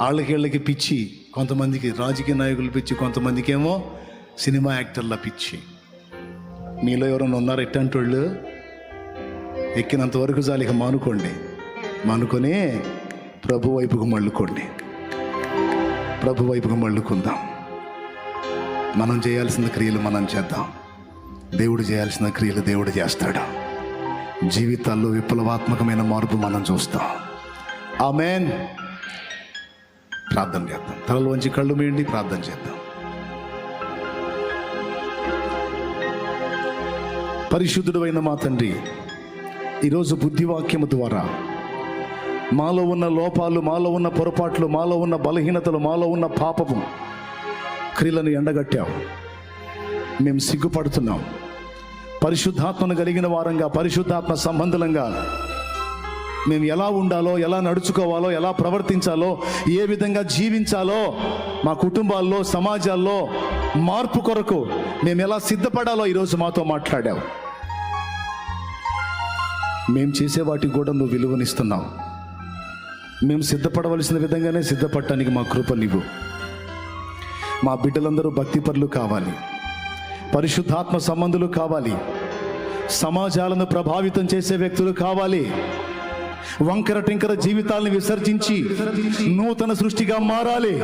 వాళ్ళకి పిచ్చి కొంతమందికి రాజకీయ నాయకులు పిచ్చి కొంతమందికి ఏమో సినిమా యాక్టర్ల పిచ్చి. మీలో ఎవరైనా ఉన్నారు ఎట్టంటి వాళ్ళు ఎక్కినంత వరకు జాలిక మానుకోండి. మానుకొని ప్రభు వైపుకు మళ్ళుకోండి. ప్రభు వైపుకు మళ్ళుకుందాం. మనం చేయాల్సిన క్రియలు మనం చేద్దాం. దేవుడు చేయాల్సిన క్రియలు దేవుడు చేస్తాడు. జీవితాల్లో విప్లవాత్మకమైన మార్పు మనం చూస్తాం. ఆమెన్. ప్రార్థన చేద్దాం. తలలు వంచి కళ్ళు మీయండి ప్రార్థన చేద్దాం. పరిశుద్ధుడు అయిన మా తండ్రి ఈరోజు బుద్ధివాక్యము ద్వారా మాలో ఉన్న లోపాలు మాలో ఉన్న పొరపాట్లు మాలో ఉన్న బలహీనతలు మాలో ఉన్న పాపము క్రియలను ఎండగట్టావు. మేము సిగ్గుపడుతున్నాం. పరిశుద్ధాత్మను కలిగిన వారంగా పరిశుద్ధాత్మ సంబంధులంగా మేము ఎలా ఉండాలో ఎలా నడుచుకోవాలో ఎలా ప్రవర్తించాలో ఏ విధంగా జీవించాలో మా కుటుంబాల్లో సమాజాల్లో మార్పు కొరకు మేము ఎలా సిద్ధపడాలో ఈరోజు మాతో మాట్లాడావు. మేము చేసే వాటికి కూడా నువ్వు విలువనిస్తున్నావు. మేము సిద్ధపడవలసిన విధంగానే సిద్ధపడటానికి మా కృప నీవు. మా బిడ్డలందరూ భక్తిపరులు కావాలి. పరిశుద్ధాత్మ సంబంధులు కావాలి. సమాజాలను ప్రభావితం చేసే వ్యక్తులు కావాలి. వంకర టింకర జీవితాలను విసర్జించి నూతన సృష్టిగా మారాలి.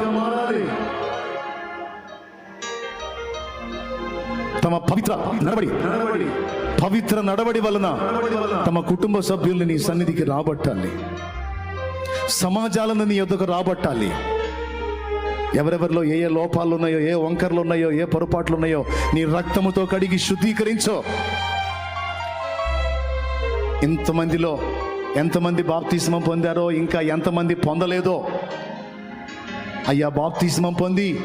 తమ పవిత్ర నడవడి పవిత్ర నడవడి వలన తమ కుటుంబ సభ్యుల్ని నీ సన్నిధికి రాబట్టాలి. సమాజాలను నీ ఎదుగు రాబట్టాలి. ఎవరెవరిలో ఏ ఏ లోపాలు ఉన్నాయో ఏ వంకర్లు ఉన్నాయో ఏ పొరపాట్లు ఉన్నాయో నీ రక్తముతో కడిగి శుద్ధీకరించో. ఇంతమందిలో ఎంతమంది బాప్తిస్మం పొందారో ఇంకా ఎంతమంది పొందలేదో. అయ్యా బాప్తిస్మం పొంది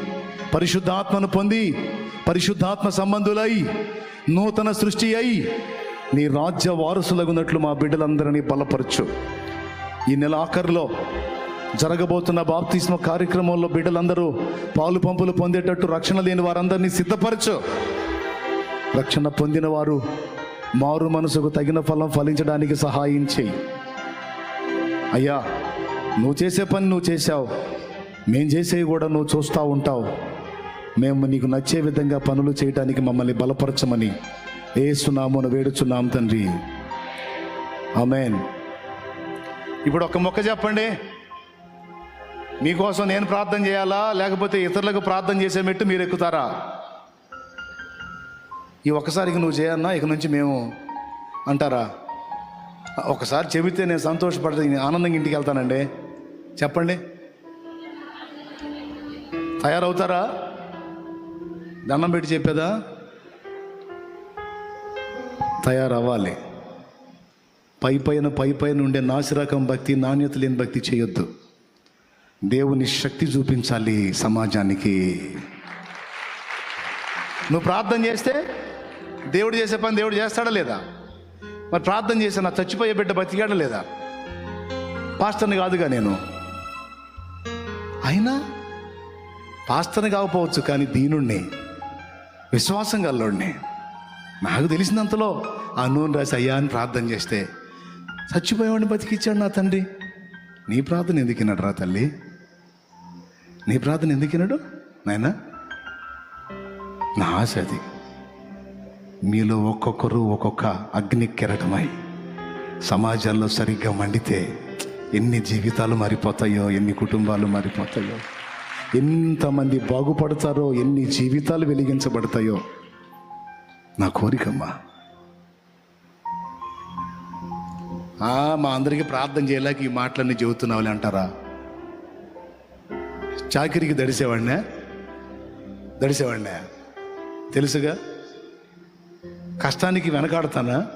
పరిశుద్ధాత్మను పొంది పరిశుద్ధాత్మ సంబంధులై నూతన సృష్టి అయి నీ రాజ్య వారసులగున్నట్లు మా బిడ్డలందరినీ బలపరచు. ఈ నెల ఆఖరిలో జరగబోతున్న బాప్తిస్మ కార్యక్రమంలో బిడ్డలందరూ పాలు పంపులు పొందేటట్టు రక్షణ లేని వారందరినీ సిద్ధపరచు. రక్షణ పొందిన వారు మారు మనసుకు తగిన ఫలం ఫలించడానికి సహాయం చేయి. అయ్యా నువ్వు చేసే పని నువ్వు చేసావు మేం చేసేవి కూడా నువ్వు చూస్తూ ఉంటావు. మేము నీకు నచ్చే విధంగా పనులు చేయడానికి మమ్మల్ని బలపరచమని ఏసునామను వేడుచున్నాం తండ్రి. ఆమెన్. ఇప్పుడు ఒక మొక్క చెప్పండి. మీకోసం నేను ప్రార్థన చేయాలా? లేకపోతే ఇతరులకు ప్రార్థన చేసే మెట్టు మీరు ఎక్కుతారా? ఈ ఒక్కసారికి నువ్వు చేయన్నా ఇక నుంచి మేము అంటారా? ఒకసారి చెబితే నేను సంతోషపడతాను ఆనందంగా ఇంటికి వెళ్తానండి. చెప్పండి. తయారవుతారా? దండం పెట్టి చెప్పేదా? తయారవ్వాలి. పై పైన పై పైన ఉండే నాసిరకం భక్తి నాణ్యత లేని భక్తి చేయొద్దు. దేవుని శక్తి చూపించాలి సమాజానికి. నువ్వు ప్రార్థన చేస్తే దేవుడు చేసే పని దేవుడు చేస్తాడా లేదా? మరి ప్రార్థన చేస్తే నా చచ్చిపోయే బిడ్డ బతికాడా లేదా? పాస్టర్ని కాదుగా నేను. అయినా పాస్టర్ని కాకపోవచ్చు కానీ దీనుణ్ణి విశ్వాసం గల్లోడిని నాకు తెలిసినంతలో ఆ నూనె రాసి అయ్యా అని ప్రార్థన చేస్తే చచ్చిపోయేవాడిని బతికిచ్చాడు నా తండ్రి. నీ ప్రార్థన ఎందుకినాడు రా తల్లి? నీ ప్రార్థన ఎందుకినాడు నాయనా? నా ఆశ అది. మీలో ఒక్కొక్కరు ఒక్కొక్క అగ్ని కిరటమై సమాజాల్లో సరిగ్గా మండితే ఎన్ని జీవితాలు మారిపోతాయో ఎన్ని కుటుంబాలు మారిపోతాయో ఎంతమంది బాగుపడతారో ఎన్ని జీవితాలు వెలిగించబడతాయో నా కోరికమ్మా. మా అందరికీ ప్రార్థన చేయలేక ఈ మాటలన్నీ చెబుతున్నావులే అంటారా? చాకిరికి దడిసేవాడినే? దడిసేవాడినే? తెలుసుగా? కష్టానికి వెనకాడతానా?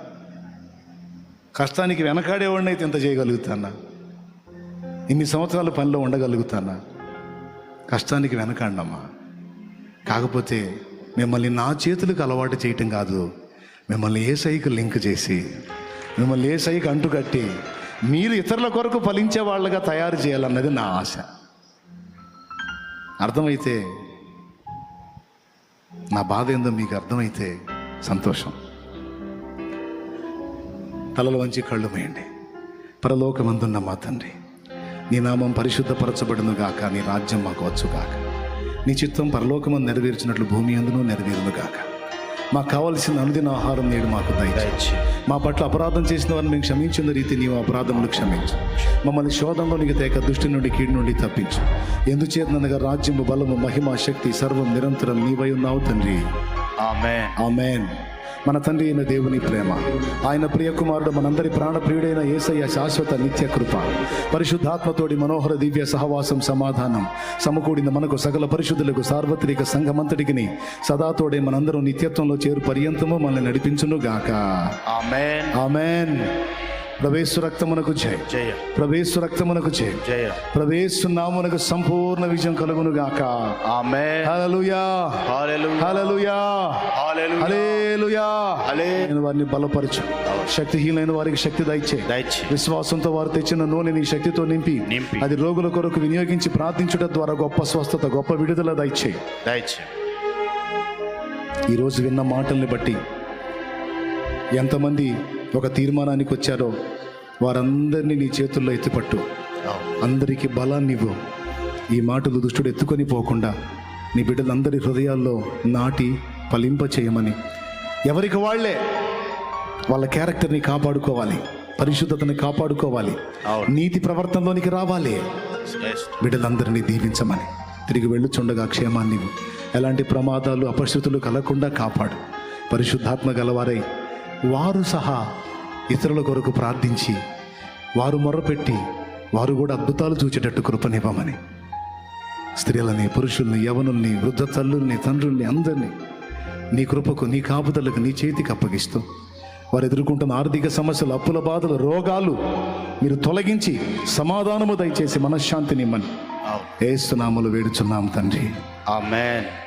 కష్టానికి వెనకాడేవాడిని అయితే ఇంత చేయగలుగుతానా? ఇన్ని సంవత్సరాల పనిలో ఉండగలుగుతానా? కష్టానికి వెనకాడమ్మా కాకపోతే మిమ్మల్ని నా చేతులకు అలవాటు చేయటం కాదు మిమ్మల్ని ఏ సైకి లింక్ చేసి మిమ్మల్ని ఏ సైకి అంటుకట్టి మీరు ఇతరుల కొరకు ఫలించే వాళ్ళగా తయారు చేయాలన్నది నా ఆశ. అర్థమైతే నా బాధ ఏందో మీకు అర్థమైతే సంతోషం. తలలు వంచి కళ్ళు మేయండి. పరలోకమందున్న మా తండ్రి నీ నామం పరిశుద్ధపరచబడును గాక నీ రాజ్యం మాకు వచ్చుగాక నీ చిత్తం పరలోకమందు నెరవేర్చినట్లు భూమి అందును నెరవేరును గాక. మాకు కావలసిన అనుదిన ఆహారం నేడు మాకు దయచేయచ్చు మా పట్ల అపరాధం చేసిన వారిని మేము క్షమించిన రీతి నీవు అపరాధములు క్షమించు. మమ్మల్ని శోధంలోనికి తేక దృష్టి నుండి కీడు నుండి తప్పించు. ఎందుచేతనగా రాజ్యము బలము మహిమ శక్తి సర్వం నిరంతరం నీవై ఉన్నావు తండ్రి. Amen amen. మన తండ్రి అయిన దేవుని ప్రేమ ఆయన ప్రియ కుమారుడు మనందరి ప్రాణ ప్రియుడైన ఏసయ్య శాశ్వత నిత్య కృప పరిశుద్ధాత్మతోడి మనోహర దివ్య సహవాసం సమాధానం సమకూడిన మనకు సకల పరిశుద్ధులకు సార్వత్రిక సంఘమంతటికి సదాతోడే మనందరం నిత్యత్వంలో చేరు పర్యంతము మనల్ని నడిపించును గాక ఆమేన్ ఆమెన్. ప్రవేశు రక్తమునకు జయ. జయ. ప్రవేశు రక్తమునకు జయ. జయ. ప్రవేశు నామునకు సంపూర్ణ విజయం కలుగును గాక. ఆమేన్. హల్లెలూయా. హల్లెలూయా. హల్లెలూయా. హల్లెలూయా. హల్లెలూయా. హల్లే నేను వారిని బలపరచు. శక్తిహీనైన వారికి శక్తి దయచే. విశ్వాసంతో వారు తెచ్చిన నూనె నీ శక్తితో నింపి. నింపి. అది రోగుల కొరకు వినియోగించి ప్రార్థించుట ద్వారా గొప్ప స్వస్థత గొప్ప విడుదల దయచే. దయచేయి ఈరోజు విన్న మాటల్ని బట్టి ఎంతమంది ఒక తీర్మానానికి వచ్చారో వారందరినీ నీ చేతుల్లో ఎత్తిపట్టు. అందరికీ బలాన్ని ఇవ్వు. ఈ మాటలు దుష్టుడు ఎత్తుకొని పోకుండా నీ బిడ్డలందరి హృదయాల్లో నాటి ఫలింప చేయమని. ఎవరికి వాళ్ళే వాళ్ళ క్యారెక్టర్ని కాపాడుకోవాలి. పరిశుద్ధతని కాపాడుకోవాలి. నీతి ప్రవర్తనలోనికి రావాలి. బిడ్డలందరినీ దీవించమని. తిరిగి వెళ్ళుచుండగా క్షేమాన్ని ఇవ్వు. ఎలాంటి ప్రమాదాలు అపరిస్థితులు కలగకుండా కాపాడు. పరిశుద్ధాత్మ గలవారై వారు సహా ఇతరుల కొరకు ప్రార్థించి వారు మొర్రపెట్టి వారు కూడా అద్భుతాలు చూచేటట్టు కృపనివ్వమని. స్త్రీలని పురుషుల్ని యవనుల్ని వృద్ధ తల్లుల్ని తండ్రుల్ని అందరినీ నీ కృపకు నీ కాపుదలకు నీ చేతికి అప్పగిస్తూ వారు ఎదుర్కొంటున్న ఆర్థిక సమస్యలు అప్పుల బాధలు రోగాలు మీరు తొలగించి సమాధానము దయచేసి మనశ్శాంతినిమ్మని. అవును. ఏస్తున్నాములు వేడుచున్నాం తండ్రి. ఆమేన్.